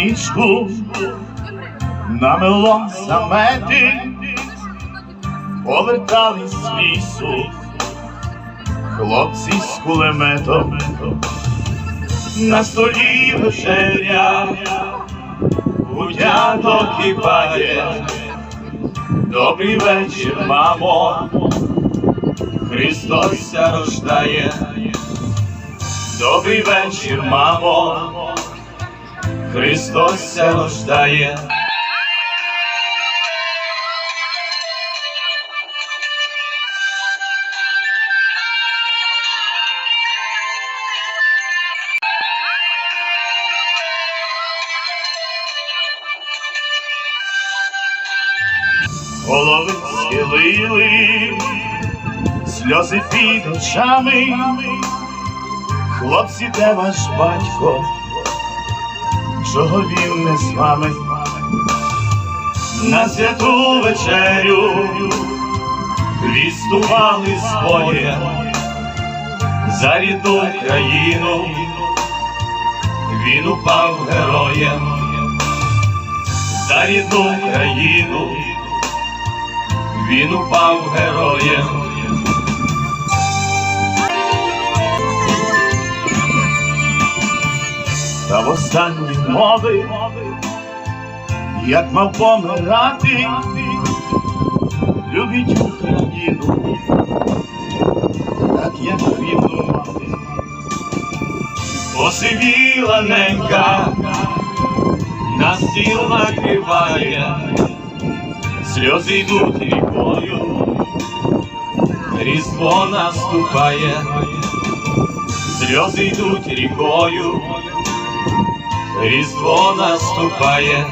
стрічку, намело замети, повертались з лісу, хлопці з кулеметом, на столі вечеря, гудяток кипає. Добрий вечір, мамо, Христос рождає. Добрий вечір, мамо, Христос ся рождає. Голови схилили, сльози під очами. Хлопці, де ваш батько? Чого він не з вами? На святу вечерю відступали своє за рідну країну, він упав героєм за рідну країну, він упав героєм. Та в останні мови, як мав помирати, любіть Україну, так як рідну мати. Посивіла ненька, на стіл накриває, сльози йдуть рікою, різдво наступає, сльози йдуть рікою. Різдво наступає,